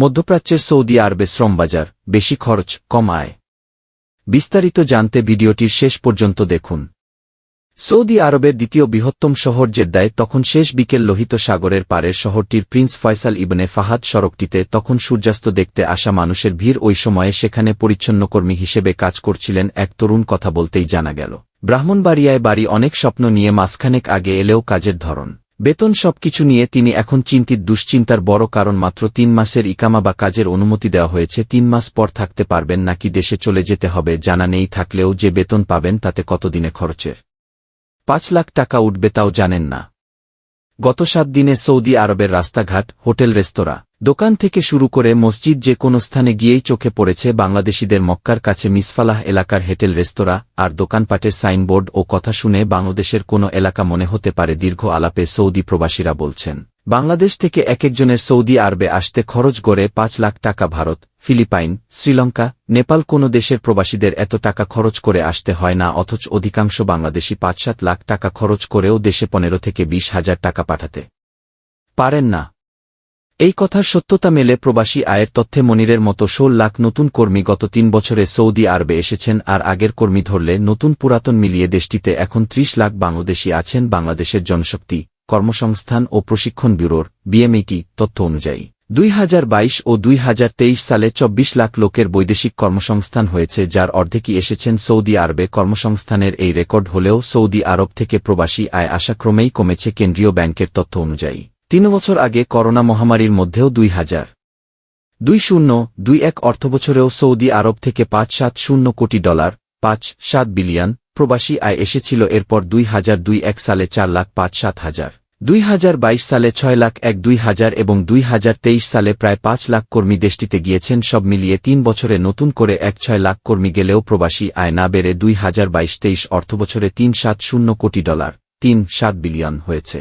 মধ্যপ্রাচ্যের সৌদি আরবে শ্রমবাজার বেশি খরচ, কম আয়। বিস্তারিত জানতে ভিডিওটির শেষ পর্যন্ত দেখুন। সৌদি আরবের দ্বিতীয় বৃহত্তম শহর জেদ্দায় তখন শেষ বিকেল লোহিত সাগরের পারের শহরটির প্রিন্স ফয়সাল ইবনে ফাহাদ সড়কটিতে তখন সূর্যাস্ত দেখতে আসা মানুষের ভিড় ওই সময়ে সেখানে পরিচ্ছন্নকর্মী হিসেবে কাজ করছিলেন এক তরুণ কথা বলতেই জানা গেল। ব্রাহ্মণবাড়িয়ায় বাড়ি অনেক স্বপ্ন নিয়ে মাসখানেক আগে এলেও কাজের ধরন। বেতন সবকিছু নিয়ে তিনি এখন চিন্তিত দুশ্চিন্তার বড় কারণ মাত্র তিন মাসের ইকামা বা কাজের অনুমতি দেওয়া হয়েছে, তিন মাস পর থাকতে পারবেন নাকি দেশে চলে যেতে হবে জানা নেই, থাকলেও যে বেতন পাবেন তাতে কতদিনে খরচের? পাঁচ লাখ টাকা উঠবে তাও জানেন না। গত সাত দিনে সৌদি আরবের রাস্তাঘাট, হোটেল, রেস্তোরাঁ। দোকান থেকে শুরু করে মসজিদ যে কোনো স্থানে গিয়েই চোখে পড়েছে বাংলাদেশিদের মক্কার কাছে মিসফালাহ এলাকার হেটেল, রেস্তোরাঁ আর দোকানপাটের সাইনবোর্ড ও কথা শুনে বাংলাদেশের কোনো এলাকা মনে হতে পারে দীর্ঘ আলাপে সৌদি প্রবাসীরা বলছেন। বাংলাদেশ থেকে এক একজনের সৌদি আরবে আসতে খরচ গড়ে পাঁচ লাখ টাকা ভারত, ফিলিপাইন, শ্রীলঙ্কা, নেপাল কোনো দেশের প্রবাসীদের এত টাকা খরচ করে আসতে হয় না, অথচ অধিকাংশ বাংলাদেশি পাঁচ সাত লাখ টাকা খরচ করেও দেশে পনেরো থেকে বিশ হাজার টাকা পাঠাতে পারেন না। এই কথার সত্যতা মেলে প্রবাসী আয়ের তথ্যে মনিরের মতো ষোল লাখ নতুন কর্মী গত তিন বছরে সৌদি আরবে এসেছেন আর আগের কর্মী ধরলে নতুন পুরাতন মিলিয়ে দেশটিতে এখন ত্রিশ লাখ বাংলাদেশি আছেন বাংলাদেশের জনশক্তি, কর্মসংস্থান ও প্রশিক্ষণ ব্যুরোর, বিএমইটি, তথ্য অনুযায়ী। দুই হাজার বাইশ ও দুই হাজার তেইশ সালে চব্বিশ লাখ লোকের বৈদেশিক কর্মসংস্থান হয়েছে যার অর্ধেকই এসেছেন সৌদি আরবে কর্মসংস্থানের এই রেকর্ড হলেও সৌদি আরব থেকে প্রবাসী আয় আশাক্রমেই কমেছে কেন্দ্রীয় ব্যাংকের তথ্য অনুযায়ী। তিন বছর আগে করোনা মহামারীর মধ্যেও দুই হাজার দুই শূন্য, দুই এক অর্থবছরেও সৌদি আরব থেকে পাঁচ সাত শূন্য কোটি ডলার, পাঁচ সাত বিলিয়ন প্রবাসী আয় এসেছিল, এরপর দুই হাজার দুই এক সালে চার লাখ পাঁচ সাত হাজার দুই হাজার বাইশ সালে ছয় লাখ এক দুই হাজার এবং দুই হাজার তেইশ সালে প্রায় পাঁচ লাখ কর্মী দেশটিতে গিয়েছেন, সব মিলিয়ে তিন বছরে নতুন করে এক ছয় লাখ কর্মী গেলেও প্রবাসী আয় না বেড়ে দুই হাজার বাইশ তেইশ অর্থবছরে তিন সাত শূন্য কোটি ডলার, তিন সাত বিলিয়ন হয়েছে।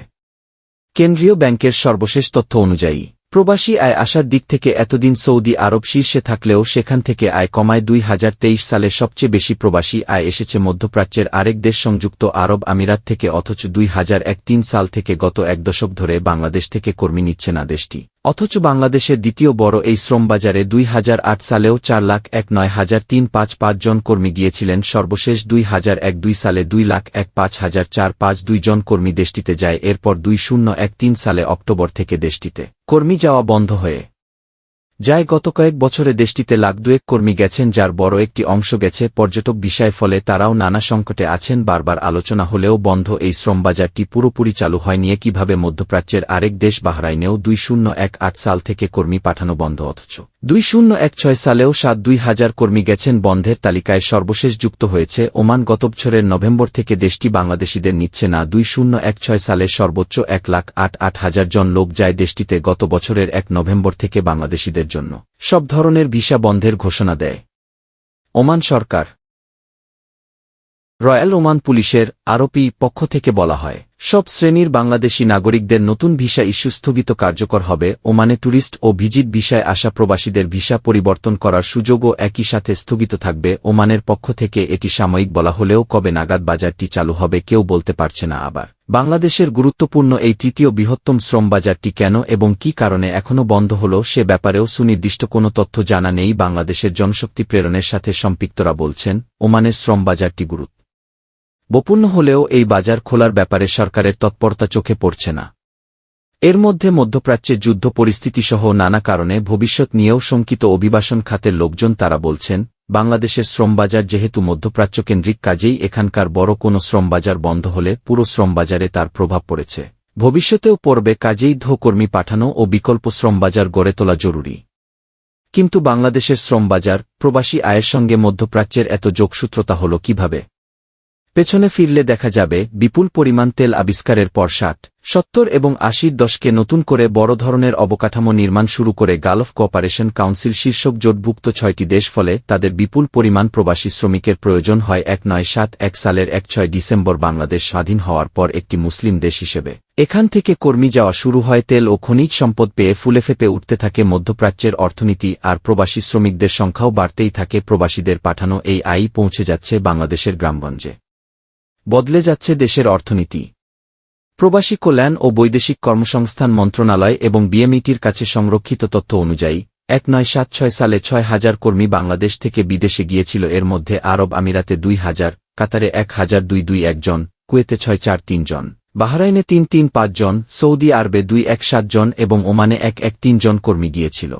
কেন্দ্রীয় ব্যাংকের সর্বশেষ তথ্য অনুযায়ী, প্রবাসী আয় আসার দিক থেকে এতদিন সৌদি আরব শীর্ষে থাকলেও সেখান থেকে আয় কমায় দুই হাজার তেইশ সালে সবচেয়ে বেশি প্রবাসী আয় এসেছে মধ্যপ্রাচ্যের আরেক দেশ সংযুক্ত আরব আমিরাত থেকে, অথচ দুই সাল থেকে গত এক দশক ধরে বাংলাদেশ থেকে কর্মী নিচ্ছে না দেশটি। অথচ বাংলাদেশের দ্বিতীয় বড় এই শ্রমবাজারে দুই হাজার আট সালেও চার লাখ এক নয় হাজার তিন পাঁচ পাঁচ জন কর্মী গিয়েছিলেন, সর্বশেষ দুই হাজার এক দুই সালে দুই লাখ এক পাঁচ হাজার চার পাঁচ দুই জন কর্মী দেশটিতে যায়, এরপর দুই শূন্য এক তিন সালে অক্টোবর থেকে দেশটিতে। কর্মী যাওয়া বন্ধ হয়ে যায় গত কয়েক বছরে দেশটিতে লাখ দুয়েক কর্মী গেছেন যার বড় একটি অংশ গেছে পর্যটক বিষয়, ফলে তারাও নানা সংকটে আছেন। বারবার আলোচনা হলেও বন্ধ, এই শ্রমবাজারটি পুরোপুরি চালু হয় নিয়ে কীভাবে মধ্যপ্রাচ্যের আরেক দেশ বাহরাইনেও দুই শূন্য এক আট সাল থেকে কর্মী পাঠানো বন্ধ, অথচ দুই শূন্য এক ছয় সালেও সাত দুই হাজার কর্মী গেছেন বন্ধের তালিকায় সর্বশেষ যুক্ত হয়েছে। ওমান গত বছরের নভেম্বর থেকে দেশটি বাংলাদেশিদের নিচ্ছে না। দুই শূন্য এক ছয় সালে সর্বোচ্চ এক লাখ আট আট হাজার জন লোক যায় দেশটিতে। গত বছরের এক নভেম্বর থেকে বাংলাদেশিদের জন্য। সব ধরনের ভিসা বন্ধের ঘোষণা দেয়। ওমান সরকার। রয়্যাল ওমান পুলিশের আরোপী পক্ষ থেকে বলা হয়। সব শ্রেণির বাংলাদেশি নাগরিকদের নতুন ভিসা ইস্যু স্থগিত কার্যকর হবে, ওমানে ট্যুরিস্ট ও ভিজিট ভিসায় আসা প্রবাসীদের ভিসা পরিবর্তন করার সুযোগও একই সাথে স্থগিত থাকবে। ওমানের পক্ষ থেকে এটি সাময়িক বলা হলেও কবে নাগাদ বাজারটি চালু হবে কেউ বলতে পারছে না আবার। বাংলাদেশের গুরুত্বপূর্ণ এই তৃতীয় বৃহত্তম শ্রম বাজারটি কেন এবং কি কারণে এখনও বন্ধ হল সে ব্যাপারেও সুনির্দিষ্ট কোনো তথ্য জানা নেই। বাংলাদেশের জনশক্তি প্রেরণের সাথে সম্পৃক্তরা বলছেন, ওমানের শ্রম বাজারটি গুরুত্ব বপূর্ণ হলেও এই বাজার খোলার ব্যাপারে সরকারের তৎপরতা চোখে পড়ছে না। এর মধ্যে মধ্যপ্রাচ্যে যুদ্ধ পরিস্থিতিসহ নানা কারণে ভবিষ্যৎ নিয়েও শঙ্কিত অভিবাসন খাতের লোকজন তারা বলছেন, বাংলাদেশের শ্রমবাজার যেহেতু মধ্যপ্রাচ্যকেন্দ্রিক কাজেই এখানকার বড় কোনো শ্রমবাজার বন্ধ হলে পুরো শ্রমবাজারে তার প্রভাব পড়েছে। ভবিষ্যতেও পড়বে কাজেই ধোকর্মী পাঠানো ও বিকল্প শ্রমবাজার গড়ে তোলা জরুরি। কিন্তু বাংলাদেশের শ্রমবাজার, প্রবাসী আয়ের সঙ্গে মধ্যপ্রাচ্যের এত যোগসূত্রতা হল কীভাবে? পেছনে ফিরলে দেখা যাবে, বিপুল পরিমাণ তেল আবিষ্কারের পর ষাট, সত্তর এবং আশির দশকে নতুন করে বড় ধরনের অবকাঠামো নির্মাণ শুরু করে গালফ কোঅপারেশন কাউন্সিল শীর্ষক জোটভুক্ত ছয়টি দেশ ফলে তাদের বিপুল পরিমাণ প্রবাসী শ্রমিকের প্রয়োজন হয় এক নয় সাত এক সালের এক ছয় ডিসেম্বর বাংলাদেশ স্বাধীন হওয়ার পর একটি মুসলিম দেশ হিসেবে। এখান থেকে কর্মী যাওয়া শুরু হয় তেল ও খনিজ সম্পদ পেয়ে ফুলে ফেপে উঠতে থাকে মধ্যপ্রাচ্যের অর্থনীতি আর প্রবাসী শ্রমিকদের সংখ্যাও বাড়তেই থাকে, প্রবাসীদের পাঠানো এই আই পৌঁছে যাচ্ছে বাংলাদেশের গ্রামগঞ্জে। বদলে যাচ্ছে দেশের অর্থনীতি। প্রবাসী কল্যাণ ও বৈদেশিক কর্মসংস্থান মন্ত্রণালয় এবং বিএমইটির কাছে সংরক্ষিত তথ্য অনুযায়ী, এক নয় সাত ছয় সালে ছয় হাজার কর্মী বাংলাদেশ থেকে বিদেশে গিয়েছিল। এর মধ্যে আরব আমিরাতে দুই হাজার, কাতারে এক হাজার দুই দুই একজন কুয়েতে ছয় চার তিন জন, বাহরাইনে তিন তিন পাঁচ জন, সৌদি আরবে দুই এক সাতজন এবং ওমানে এক এক তিনজন কর্মী গিয়েছিল।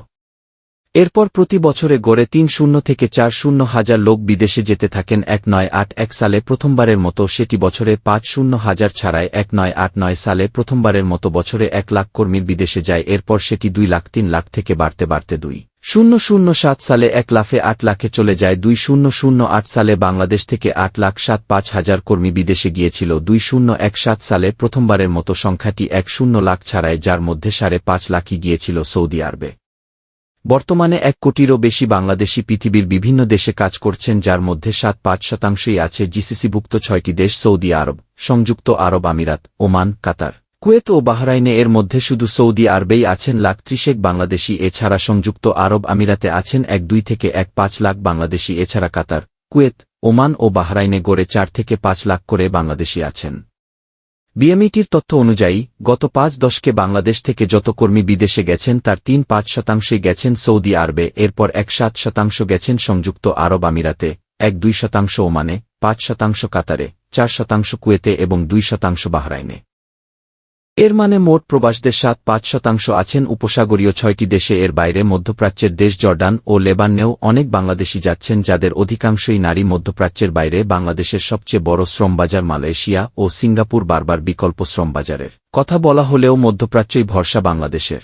এরপর প্রতি বছরে গড়ে তিন শূন্য থেকে চার শূন্য হাজার লোক বিদেশে যেতে থাকেন এক নয় আট এক সালে প্রথমবারের মতো সেটি বছরে পাঁচ শূন্য হাজার ছাড়ায় এক নয় আট নয় সালে প্রথমবারের মতো বছরে এক লাখ কর্মীর বিদেশে যায়, এরপর সেটি দুই লাখ তিন লাখ থেকে বাড়তে বাড়তে দুই শূন্য শূন্য সাত সালে এক লাফে আট লাখে চলে যায়, দুই শূন্য শূন্য আট সালে বাংলাদেশ থেকে আট লাখ সাত পাঁচ হাজার কর্মী বিদেশে গিয়েছিল, দুই শূন্য এক সাত সালে প্রথমবারের মতো সংখ্যাটি এক শূন্য লাখ ছাড়ায়, যার মধ্যে সাড়ে পাঁচ লাখই গিয়েছিল সৌদি আরবে। বর্তমানে এক কোটিরও বেশি বাংলাদেশি পৃথিবীর বিভিন্ন দেশে কাজ করছেন, যার মধ্যে সাত পাঁচ শতাংশই আছে জিসিসিভুক্ত ছয়টি দেশ, সৌদি আরব, সংযুক্ত আরব আমিরাত, ওমান, কাতার। কুয়েত ও বাহরাইনে এর মধ্যে শুধু সৌদি আরবেই আছেন লাখ ত্রিশেক বাংলাদেশি, এছাড়া সংযুক্ত আরব আমিরাতে আছেন এক, দুই থেকে এক, পাঁচ লাখ বাংলাদেশি, এছাড়া কাতার, কুয়েত, ওমান ও বাহরাইনে গড়ে চার থেকে পাঁচ লাখ করে বাংলাদেশি আছেন। বিএমইটির তথ্য অনুযায়ী, গত পাঁচ দশকে বাংলাদেশ থেকে যত কর্মী বিদেশে গেছেন, তার তিন পাঁচ শতাংশে গেছেন সৌদি আরবে, এরপর এক সাত শতাংশ গেছেন সংযুক্ত আরব আমিরাতে, এক দুই শতাংশ ওমানে, পাঁচ শতাংশ কাতারে, চার শতাংশ কুয়েতে এবং দুই শতাংশ বাহরাইনে। এর মানে মোট প্রবাসদের সাত পাঁচ শতাংশ আছেন উপসাগরীয় ছয়টি দেশে, এর বাইরে মধ্যপ্রাচ্যের দেশ জর্ডান ও লেবাননেও অনেক বাংলাদেশি যাচ্ছেন, যাদের অধিকাংশই নারী মধ্যপ্রাচ্যের বাইরে বাংলাদেশের সবচেয়ে বড় শ্রমবাজার মালয়েশিয়া ও সিঙ্গাপুর বারবার বিকল্প শ্রমবাজারের। কথা বলা হলেও মধ্যপ্রাচ্যই ভরসা বাংলাদেশের।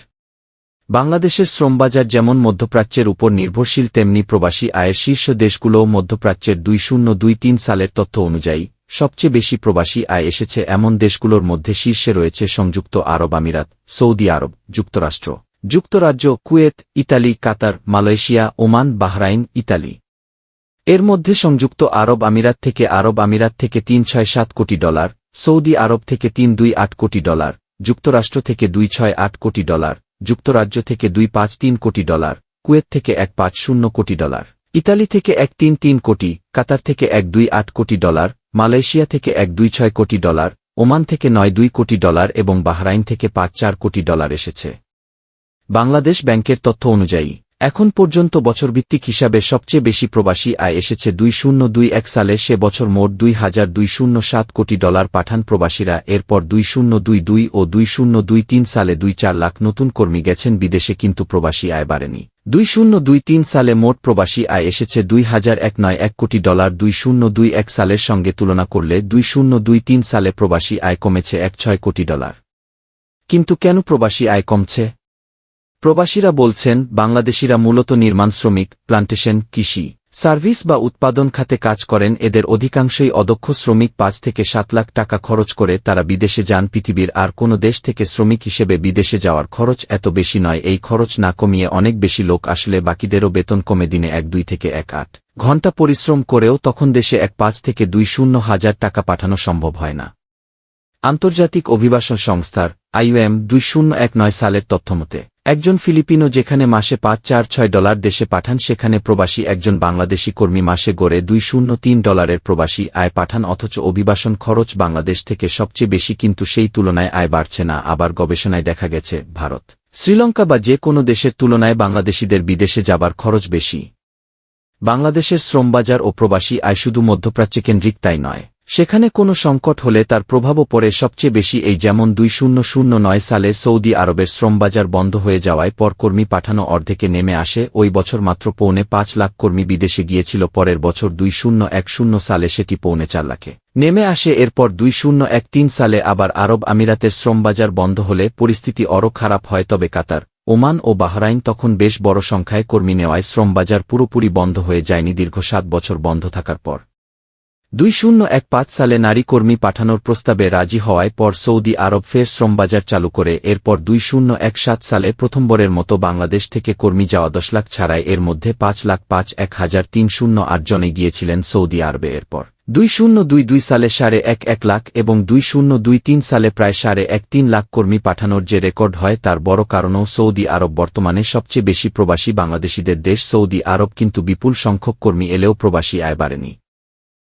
বাংলাদেশের শ্রমবাজার যেমন মধ্যপ্রাচ্যের উপর নির্ভরশীল, তেমনি প্রবাসী আয়ের শীর্ষ দেশগুলোও মধ্যপ্রাচ্যের দুই শূন্য দুই তিন সালের তথ্য অনুযায়ী সবচেয়ে বেশি প্রবাসী আয় এসেছে এমন দেশগুলোর মধ্যে শীর্ষে রয়েছে সংযুক্ত আরব আমিরাত, সৌদি আরব, যুক্তরাষ্ট্র। যুক্তরাজ্য, Kuwait, Italy, Qatar, Malaysia, Oman, Bahrain, Italy. এর মধ্যে সংযুক্ত আরব আমিরাত থেকে আরব আমিরাত থেকে তিন ছয় সাত কোটি ডলার, সৌদি আরব থেকে তিন দুই আট কোটি ডলার, যুক্তরাষ্ট্র থেকে দুই ছয় আট কোটি ডলার, যুক্তরাজ্য থেকে দুই পাঁচ তিন কোটি ডলার, কুয়েত থেকে এক পাঁচ শূন্য কোটি ডলার, ইতালি থেকে এক তিন তিন কোটি, কাতার থেকে এক দুই আট কোটি ডলার মালয়েশিয়া থেকে এক দুই ছয় কোটি ডলার, ওমান থেকে নয় দুই কোটি ডলার এবং বাহরাইন থেকে পাঁচ চার কোটি ডলার এসেছে। বাংলাদেশ ব্যাংকের তথ্য অনুযায়ী, এখন পর্যন্ত বছরভিত্তিক হিসাবে সবচেয়ে বেশি প্রবাসী আয় এসেছে দুই শূন্য দুই এক সালে, সে বছর মোট দুই হাজার দুই শূন্য সাত কোটি ডলার পাঠান প্রবাসীরা, এরপর দুই শূন্য দুই দুই ও দুই শূন্য দুই তিন সালে দুই চার লাখ নতুন কর্মী গেছেন বিদেশে কিন্তু প্রবাসী আয় বাড়েনি। দুই শূন্য দুই তিন সালে মোট প্রবাসী আয় এসেছে দুই হাজার এক নয় এক কোটি ডলার। দুই শূন্য দুই এক সালের সঙ্গে তুলনা করলে দুই শূন্য দুই তিন সালে প্রবাসী আয় কমেছে এক ছয় কোটি ডলার। কিন্তু কেন প্রবাসী আয় কমছে? প্রবাসীরা বলছেন, বাংলাদেশিরা মূলত নির্মাণ শ্রমিক, প্লান্টেশন, কৃষি। সার্ভিস বা উৎপাদন খাতে কাজ করেন এদের অধিকাংশই অদক্ষ শ্রমিক পাঁচ থেকে সাত লাখ টাকা খরচ করে তারা বিদেশে যান পৃথিবীর আর কোনো দেশ থেকে শ্রমিক হিসেবে বিদেশে যাওয়ার খরচ এত বেশি নয়, এই খরচ না কমিয়ে অনেক বেশি লোক আসলে বাকিদেরও বেতন কমে দিনে এক, দুই থেকে এক, আট ঘণ্টা পরিশ্রম করেও তখন দেশে এক, পাঁচ থেকে দুই, শূন্য হাজার টাকা পাঠানো সম্ভব হয় না। আন্তর্জাতিক অভিবাসন সংস্থার আইওএম দুই, শূন্য এক, নয় সালের তথ্যমতে একজন ফিলিপিনো যেখানে মাসে পাঁচ, চার, ছয় ডলার দেশে পাঠান, সেখানে প্রবাসী একজন বাংলাদেশি কর্মী মাসে গড়ে দুই শূন্য তিন ডলারের প্রবাসী আয় পাঠান, অথচ অভিবাসন খরচ বাংলাদেশ থেকে সবচেয়ে বেশি, কিন্তু সেই তুলনায় আয় বাড়ছে না, আবার গবেষণায় দেখা গেছে, ভারত। শ্রীলঙ্কা বা যে কোনো দেশের তুলনায় বাংলাদেশিদের বিদেশে যাবার খরচ বেশি। বাংলাদেশের শ্রমবাজার ও প্রবাসী আয় শুধু মধ্যপ্রাচ্যে কেন্দ্রিক, তাই নয়। সেখানে কোনো সংকট হলে তার প্রভাবও পড়ে সবচেয়ে বেশি এই যেমন দুই শূন্য শূন্য নয় সালে সৌদি আরবের শ্রমবাজার বন্ধ হয়ে যাওয়ায় পর কর্মী পাঠানো অর্ধেকে নেমে আসে, ওই বছর মাত্র পৌনে পাঁচ লাখ কর্মী বিদেশে গিয়েছিল, পরের বছর দুই শূন্য এক শূন্য সালে সেটি পৌনে চার লাখে। নেমে আসে, এরপর দুই শূন্য এক তিন সালে আবার আরব আমিরাতের শ্রমবাজার বন্ধ হলে পরিস্থিতি অরো খারাপ হয়, তবে কাতার, ওমান ও বাহরাইন তখন বেশ বড় সংখ্যায় কর্মী নেওয়ায় শ্রমবাজার পুরোপুরি বন্ধ হয়ে যায়নি, দীর্ঘ সাত বছর বন্ধ থাকার পর। দুই শূন্য এক পাঁচ সালে নারী কর্মী পাঠানোর প্রস্তাবে রাজি হওয়ায় পর সৌদি আরব ফের শ্রমবাজার চালু করে, এরপর দুই শূন্য এক সাত সালে প্রথমবারের মতো বাংলাদেশ থেকে কর্মী যাওয়া দশ লাখ ছাড়াই এর মধ্যে পাঁচ লাখ পাঁচ এক হাজার তিন শূন্য আট জনে গিয়েছিলেন সৌদি আরবে এরপর। দুই শূন্য দুই দুই সালে সাড়ে এক এক লাখ এবং দুই শূন্য দুই তিন সালে প্রায় সাড়ে এক তিন লাখ কর্মী পাঠানোর যে রেকর্ড হয় তার বড় কারণও সৌদি আরব বর্তমানে সবচেয়ে বেশি প্রবাসী বাংলাদেশিদের দেশ সৌদি আরব, কিন্তু বিপুল সংখ্যক কর্মী এলেও প্রবাসী আয় বাড়েনি।